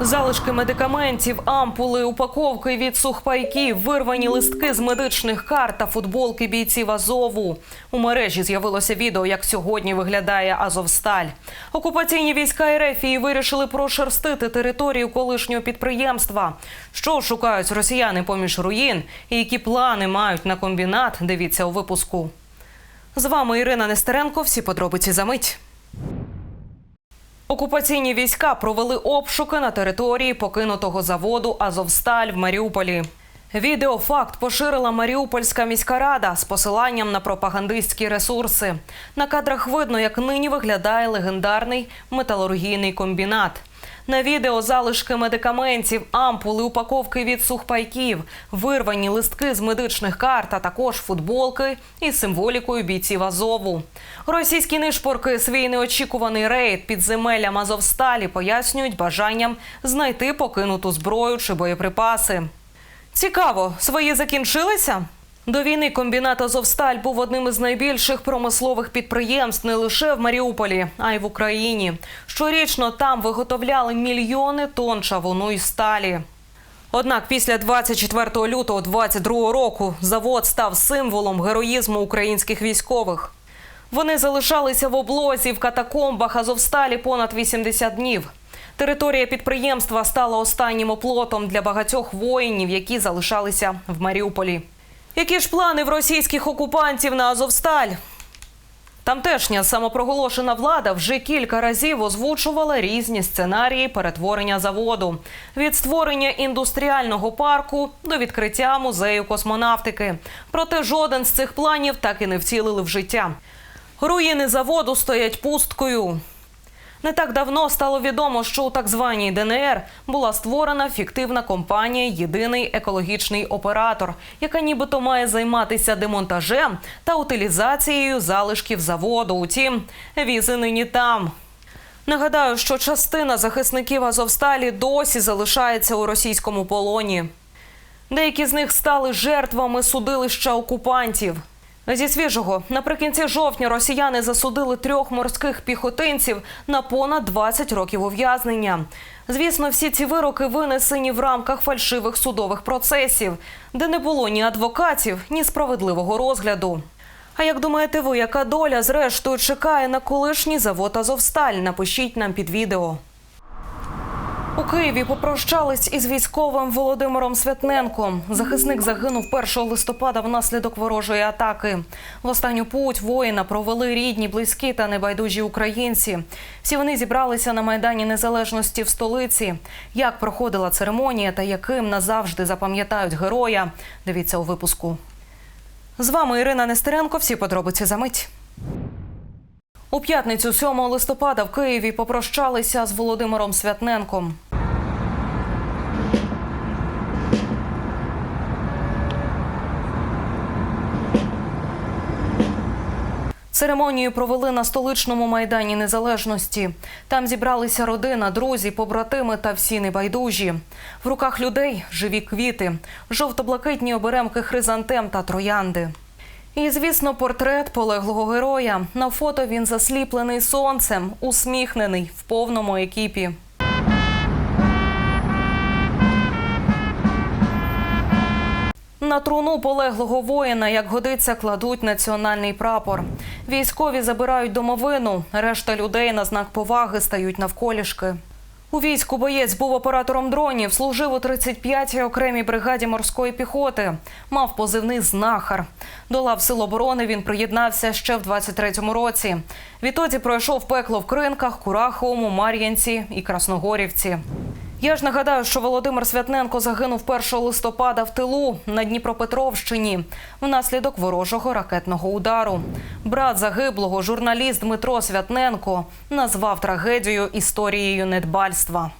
Залишки медикаментів, ампули, упаковки від сухпайків, вирвані листки з медичних карт та футболки бійців Азову. У мережі з'явилося відео, як сьогодні виглядає Азовсталь. Окупаційні війська РФ вирішили прошерстити територію колишнього підприємства. Що шукають росіяни поміж руїн і які плани мають на комбінат? Дивіться у випуску. З вами Ірина Нестеренко. Всі подробиці за мить. Окупаційні війська провели обшуки на території покинутого заводу Азовсталь в Маріуполі. Відеофакт поширила Маріупольська міська рада з посиланням на пропагандистські ресурси. На кадрах видно, як нині виглядає легендарний металургійний комбінат. На відео залишки медикаментів, ампули, упаковки від сухпайків, вирвані листки з медичних карт, а також футболки із символікою бійців Азову. Російські нишпорки свій неочікуваний рейд під земеллям Азовсталі пояснюють бажанням знайти покинуту зброю чи боєприпаси. Цікаво, свої закінчилися? До війни комбінат Азовсталь був одним із найбільших промислових підприємств не лише в Маріуполі, а й в Україні. Щорічно там виготовляли мільйони тонн чавуну і сталі. Однак після 24 лютого 22 року завод став символом героїзму українських військових. Вони залишалися в облозі в катакомбах Азовсталі понад 80 днів. Територія підприємства стала останнім оплотом для багатьох воїнів, які залишалися в Маріуполі. Які ж плани в російських окупантів на Азовсталь? Тамтешня самопроголошена влада вже кілька разів озвучувала різні сценарії перетворення заводу від створення індустріального парку до відкриття музею космонавтики. Проте жоден з цих планів так і не вцілили в життя. Руїни заводу стоять пусткою. Не так давно стало відомо, що у так званій ДНР була створена фіктивна компанія Єдиний екологічний оператор, яка нібито має займатися демонтажем та утилізацією залишків заводу. Утім, візи нині там. Нагадаю, що частина захисників Азовсталі досі залишається у російському полоні. Деякі з них стали жертвами судилища окупантів. Зі свіжого наприкінці жовтня росіяни засудили трьох морських піхотинців на понад 20 років ув'язнення. Звісно, всі ці вироки винесені в рамках фальшивих судових процесів, де не було ні адвокатів, ні справедливого розгляду. А як думаєте ви, яка доля зрештою чекає на колишній завод Азовсталь? Напишіть нам під відео. У Києві попрощались із військовим Володимиром Святненком. Захисник загинув 1 листопада внаслідок ворожої атаки. В останню путь воїна провели рідні, близькі та небайдужі українці. Всі вони зібралися на майдані незалежності в столиці. Як проходила церемонія та яким назавжди запам'ятають героя? Дивіться у випуску. З вами Ірина Нестеренко. Всі подробиці за мить. У п'ятницю 7 листопада в Києві попрощалися з Володимиром Святненком. Церемонію провели на столичному майдані Незалежності. Там зібралися родина, друзі, побратими та всі небайдужі. В руках людей живі квіти, жовто-блакитні оберемки хризантем та троянди. І, звісно, портрет полеглого героя. На фото він засліплений сонцем, усміхнений в повному екіпі. На труну полеглого воїна, як годиться, кладуть національний прапор. Військові забирають домовину. Решта людей на знак поваги стають навколішки. У війську боєць був оператором дронів, служив у 35-й окремій бригаді морської піхоти. Мав позивний знахар. До лав сил оборони він приєднався ще в 23-му році. Відтоді пройшов пекло в Кринках, Кураховому, Мар'янці і Красногорівці. Я ж нагадаю, що Володимир Святненко загинув 1 листопада в тилу на Дніпропетровщині внаслідок ворожого ракетного удару. Брат загиблого, журналіст Дмитро Святненко, назвав трагедію історією недбальства.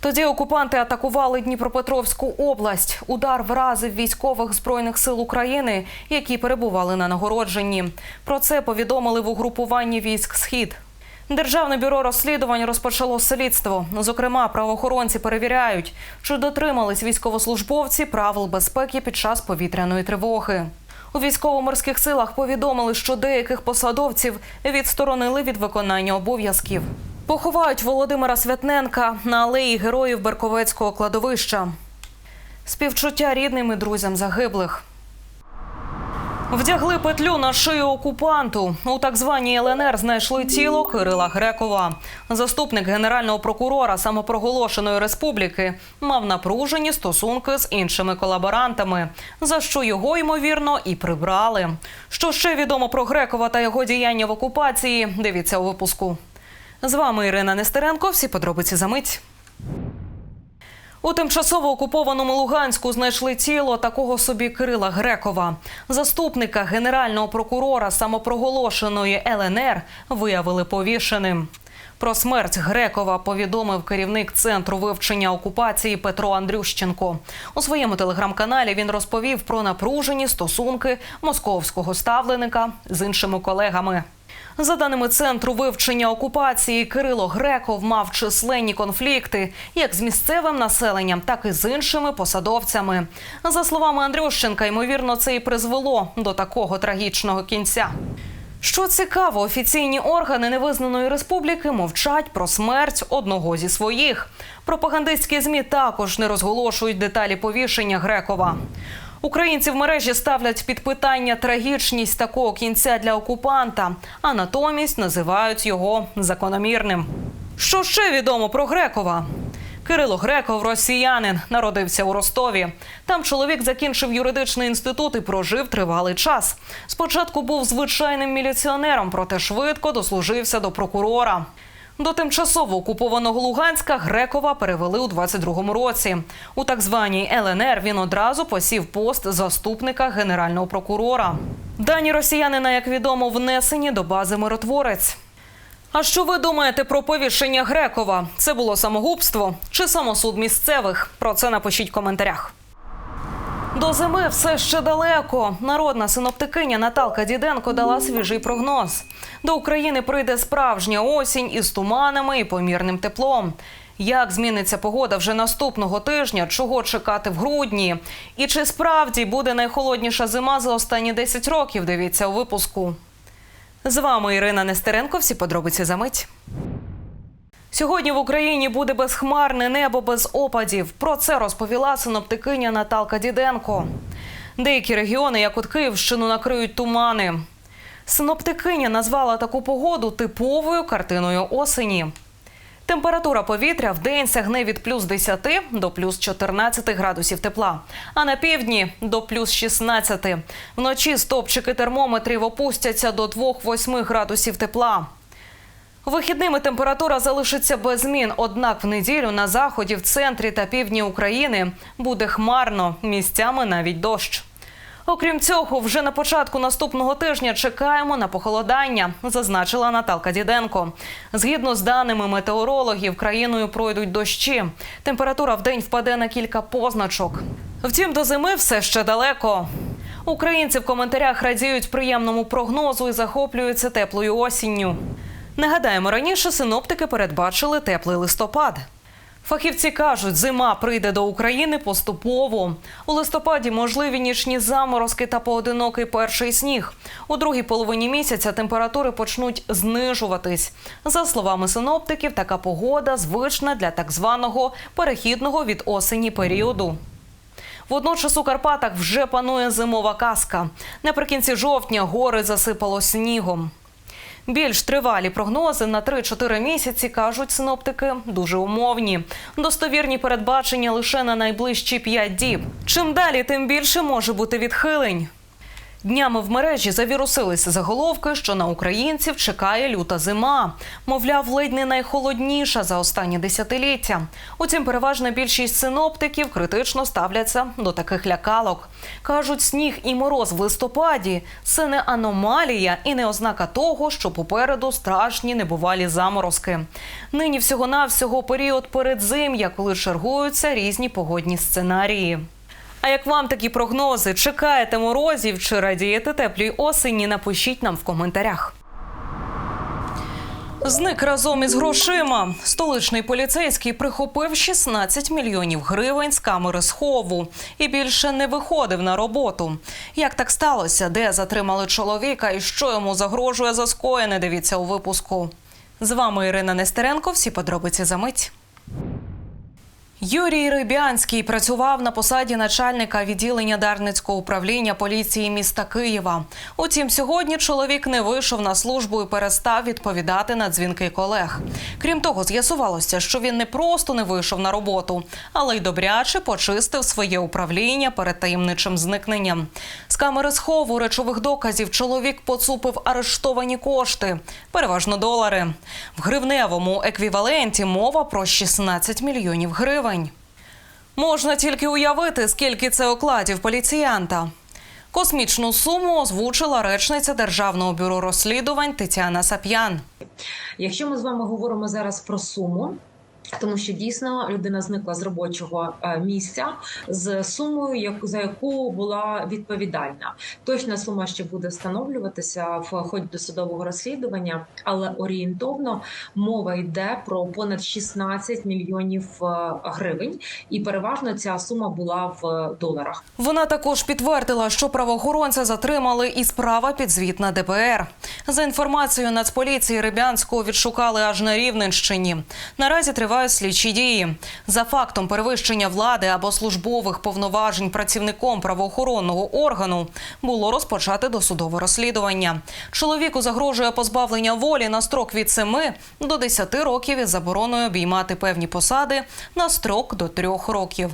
Тоді окупанти атакували Дніпропетровську область. Удар вразив військових збройних сил України, які перебували на нагородженні. Про це повідомили в угрупуванні військ Схід. Державне бюро розслідувань розпочало слідство. Зокрема, правоохоронці перевіряють, чи дотримались військовослужбовці правил безпеки під час повітряної тривоги. У військово-морських силах повідомили, що деяких посадовців відсторонили від виконання обов'язків. Поховають Володимира Святненка на алеї героїв Берковецького кладовища. Співчуття рідним і друзям загиблих. Вдягли петлю на шию окупанту. У так званій ЛНР знайшли тіло Кирила Грекова. Заступник генерального прокурора самопроголошеної республіки мав напружені стосунки з іншими колаборантами, за що його ймовірно і прибрали. Що ще відомо про Грекова та його діяння в окупації? Дивіться у випуску. З вами Ірина Нестеренко. Всі подробиці за мить. У тимчасово окупованому Луганську знайшли тіло такого собі Кирила Грекова. Заступника генерального прокурора самопроголошеної ЛНР виявили повішеним. Про смерть Грекова повідомив керівник центру вивчення окупації Петро Андрющенко. У своєму телеграм-каналі він розповів про напружені стосунки московського ставленика з іншими колегами. За даними центру вивчення окупації, Кирило Греков мав численні конфлікти як з місцевим населенням, так і з іншими посадовцями. За словами Андрющенка, ймовірно, це і призвело до такого трагічного кінця. Що цікаво, офіційні органи невизнаної республіки мовчать про смерть одного зі своїх. Пропагандистські змі також не розголошують деталі повішення Грекова. Українці в мережі ставлять під питання трагічність такого кінця для окупанта, а натомість називають його закономірним. Що ще відомо про Грекова? Кирило Греков, росіянин, народився у Ростові. Там чоловік закінчив юридичний інститут і прожив тривалий час. Спочатку був звичайним міліціонером, проте швидко дослужився до прокурора. До тимчасово окупованого Луганська Грекова перевели у 22-му році. У так званій ЛНР він одразу посів пост заступника генерального прокурора. Дані росіянина, як відомо, внесені до бази миротворець. А що ви думаєте про повішення Грекова? Це було самогубство чи самосуд місцевих? Про це напишіть в коментарях. До зими все ще далеко. Народна синоптикиня Наталка Діденко дала свіжий прогноз. До України прийде справжня осінь із туманами і помірним теплом. Як зміниться погода вже наступного тижня? Чого чекати в грудні? І чи справді буде найхолодніша зима за останні 10 років? Дивіться у випуску. З вами Ірина Нестеренко. Всі подробиці за мить. Сьогодні в Україні буде безхмарне небо без опадів. Про це розповіла синоптикиня Наталка Діденко. Деякі регіони, як от Київщину, накриють тумани. Синоптикиня назвала таку погоду типовою картиною осені. Температура повітря в день сягне від плюс 10 до плюс 14 градусів тепла, а на півдні до плюс 16. Вночі стопчики термометрів опустяться до 2-8 градусів тепла. Вихідними температура залишиться без змін. Однак в неділю на заході, в центрі та півдні України буде хмарно, місцями навіть дощ. Окрім цього, вже на початку наступного тижня чекаємо на похолодання, зазначила Наталка Діденко. Згідно з даними метеорологів, країною пройдуть дощі. Температура в день впаде на кілька позначок. Втім, до зими все ще далеко. Українці в коментарях радіють приємному прогнозу і захоплюються теплою осінню. Нагадаємо, раніше синоптики передбачили теплий листопад. Фахівці кажуть, зима прийде до України поступово. У листопаді можливі нічні заморозки та поодинокий перший сніг. У другій половині місяця температури почнуть знижуватись. За словами синоптиків, така погода звична для так званого перехідного від осені періоду. Водночас у Карпатах вже панує зимова казка. Наприкінці жовтня гори засипало снігом. Більш тривалі прогнози на 3-4 місяці кажуть синоптики дуже умовні. Достовірні передбачення лише на найближчі 5 діб. Чим далі, тим більше може бути відхилень. Днями в мережі завірусилися заголовки, що на українців чекає люта зима. Мовляв, ледь не найхолодніша за останні десятиліття. Утім, переважна більшість синоптиків критично ставляться до таких лякалок. Кажуть, сніг і мороз в листопаді це не аномалія і не ознака того, що попереду страшні небувалі заморозки. Нині всього-навсього період передзим'я, коли чергуються різні погодні сценарії. А як вам такі прогнози? Чекаєте морозів чи радієте теплій осені? Напишіть нам в коментарях. Зник разом із грошима. Столичний поліцейський прихопив 16 мільйонів гривень з камери схову і більше не виходив на роботу. Як так сталося? Де затримали чоловіка і що йому загрожує за скоєне? Дивіться у випуску. З вами Ірина Нестеренко. Всі подробиці за мить. Юрій Рибянський працював на посаді начальника відділення Дарницького управління поліції міста Києва. Утім, сьогодні чоловік не вийшов на службу і перестав відповідати на дзвінки колег. Крім того, з'ясувалося, що він не просто не вийшов на роботу, але й добряче почистив своє управління перед таємничим зникненням. З камери схову речових доказів чоловік поцупив арештовані кошти, переважно долари. В гривневому еквіваленті мова про 16 мільйонів гривень. Можна тільки уявити, скільки це окладів поліціянта. Космічну суму озвучила речниця Державного бюро розслідувань Тетяна Сап'ян. Якщо ми з вами говоримо зараз про суму. Тому що дійсно людина зникла з робочого е, місця з сумою, за яку була відповідальна. Точна сума ще буде встановлюватися в ході досудового розслідування, але орієнтовно мова йде про понад 16 мільйонів е, гривень, і переважно ця сума була в доларах. Вона також підтвердила, що правоохоронця затримали і справа підзвітна ДБР. За інформацією Нацполіції Рибянського відшукали аж на Рівненщині. Наразі тривають слідчі дії. За фактом перевищення влади або службових повноважень працівником правоохоронного органу було розпочати досудове розслідування. Чоловіку загрожує позбавлення волі на строк від 7 до 10 років із забороною обіймати певні посади на строк до 3 років.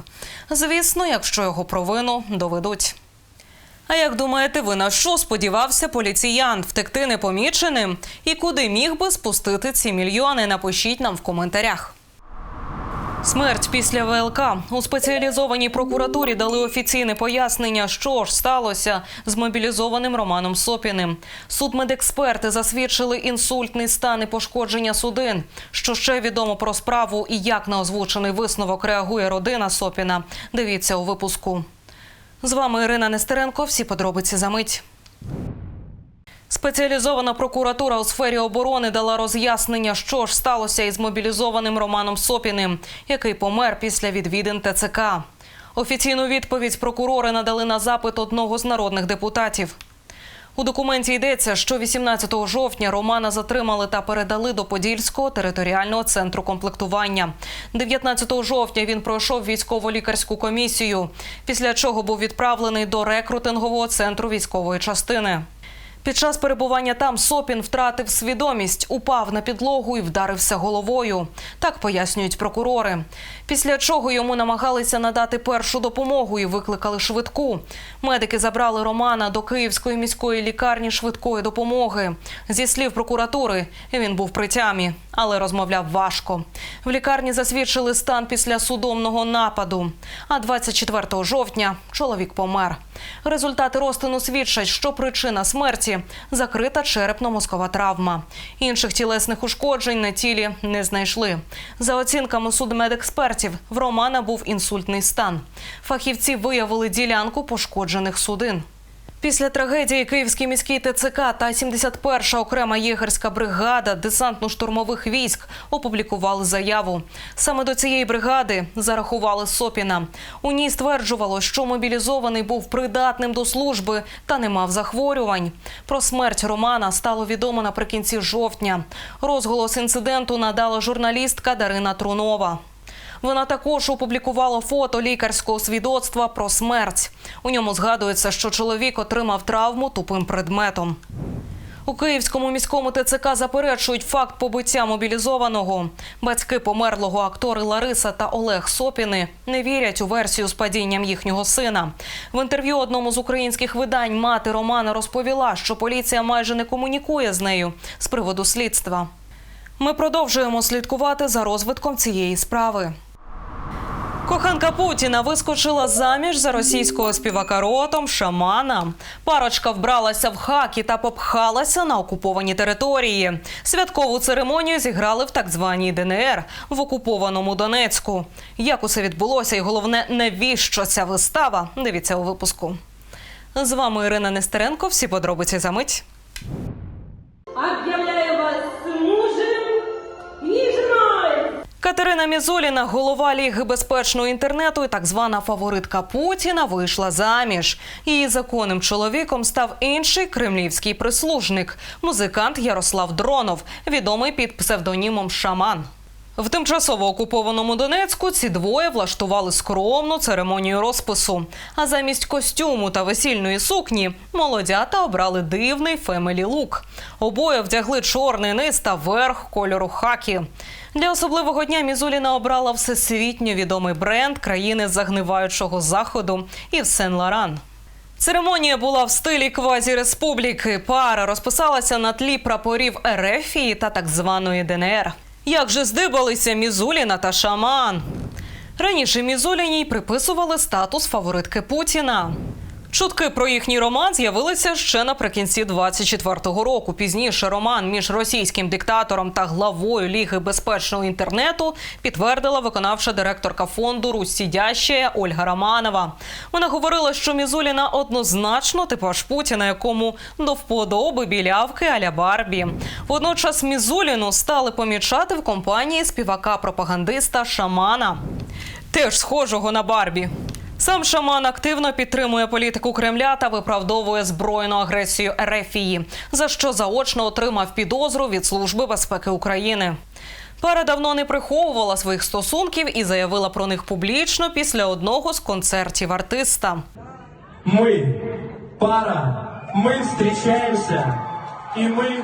Звісно, якщо його провину доведуть. А як думаєте, ви на що сподівався поліціянт втекти непоміченим? І куди міг би спустити ці мільйони? Напишіть нам в коментарях. Смерть після ВЛК у спеціалізованій прокуратурі дали офіційне пояснення, що ж сталося з мобілізованим Романом Сопіним. Судмедексперти засвідчили інсультний стан і пошкодження судин. Що ще відомо про справу і як на озвучений висновок реагує родина Сопіна? Дивіться у випуску. З вами Ірина Нестеренко. Всі подробиці за мить. Спеціалізована прокуратура у сфері оборони дала роз'яснення, що ж сталося із мобілізованим Романом Сопіним, який помер після відвідин ТЦК. Офіційну відповідь прокурори надали на запит одного з народних депутатів. У документі йдеться, що 18 жовтня Романа затримали та передали до Подільського територіального центру комплектування. 19 жовтня він пройшов військово-лікарську комісію, після чого був відправлений до рекрутингового центру військової частини. Під час перебування там Сопін втратив свідомість, упав на підлогу і вдарився головою. Так пояснюють прокурори. Після чого йому намагалися надати першу допомогу і викликали швидку. Медики забрали Романа до Київської міської лікарні швидкої допомоги. Зі слів прокуратури, він був при тямі, але розмовляв важко. В лікарні засвідчили стан після судомного нападу. А 24 жовтня чоловік помер. Результати розтину свідчать, що причина смерті закрита черепно-мозкова травма. Інших тілесних ушкоджень на тілі не знайшли. За оцінками судмедекспертів, в Романа був інсультний стан. Фахівці виявили ділянку пошкоджених судин. Після трагедії Київський міський ТЦК та 71-ша окрема єгерська бригада десантно-штурмових військ опублікували заяву. Саме до цієї бригади зарахували Сопіна. У ній стверджувало, що мобілізований був придатним до служби та не мав захворювань. Про смерть Романа стало відомо наприкінці жовтня. Розголос інциденту надала журналістка Дарина Трунова. Вона також опублікувала фото лікарського свідоцтва про смерть. У ньому згадується, що чоловік отримав травму тупим предметом. У Київському міському ТЦК заперечують факт побиття мобілізованого. Батьки померлого актори Лариса та Олег Сопіни не вірять у версію з падінням їхнього сина. В інтерв'ю одному з українських видань мати Романа розповіла, що поліція майже не комунікує з нею з приводу слідства. Ми продовжуємо слідкувати за розвитком цієї справи. Коханка Путіна вискочила заміж за російського співака ротом шамана. Парочка вбралася в хакі та попхалася на окуповані території. Святкову церемонію зіграли в так званій ДНР в окупованому Донецьку. Як усе відбулося, і головне, навіщо ця вистава? Дивіться у випуску. З вами Ірина Нестеренко. Всі подробиці за мить. Катерина Мізоліна, голова Ліги безпечного інтернету і так звана фаворитка Путіна, вийшла заміж. Її законним чоловіком став інший кремлівський прислужник, музикант Ярослав Дронов, відомий під псевдонімом Шаман. В тимчасово окупованому Донецьку ці двоє влаштували скромну церемонію розпису. А замість костюму та весільної сукні молодята обрали дивний фемелі лук. Обоє вдягли чорний низ та верх кольору хакі. Для особливого дня Мізуліна обрала всесвітньо відомий бренд країни загниваючого заходу Ів Сен Лоран. Церемонія була в стилі квазі-республіки. Пара розписалася на тлі прапорів Ерефії та так званої ДНР. Як же здибалися Мізуліна та Шаман? Раніше Мізуліній приписували статус фаворитки Путіна. Чутки про їхній роман з'явилися ще наприкінці 24-го року. Пізніше роман між російським диктатором та главою Ліги безпечного інтернету підтвердила виконавча директорка фонду Русь Сідящая Ольга Романова. Вона говорила, що Мізуліна однозначно типаж Путіна, якому до вподоби білявки аля Барбі. Водночас Мізуліну стали помічати в компанії співака-пропагандиста Шамана, теж схожого на Барбі. Сам шаман активно підтримує політику Кремля та виправдовує збройну агресію Ерефії, за що заочно отримав підозру від Служби безпеки України. Пара давно не приховувала своїх стосунків і заявила про них публічно після одного з концертів артиста. Мы пара, мы встречаемся, и мы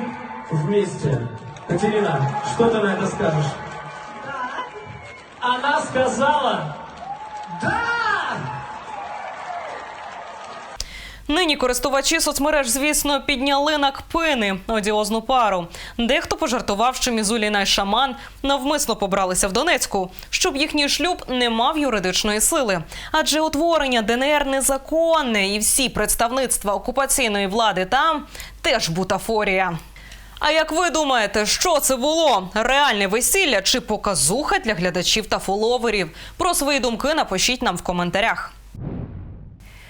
вместе. Катерина, что ты на это скажешь? Она сказала «Да!» Нині користувачі соцмереж, звісно, підняли на кпини одіозну пару. Дехто пожартував, що Мізуліна й шаман навмисно побралися в Донецьку, щоб їхній шлюб не мав юридичної сили. Адже утворення ДНР незаконне, і всі представництва окупаційної влади там теж бутафорія. А як ви думаєте, що це було? Реальне весілля чи показуха для глядачів та фоловерів? Про свої думки напишіть нам в коментарях.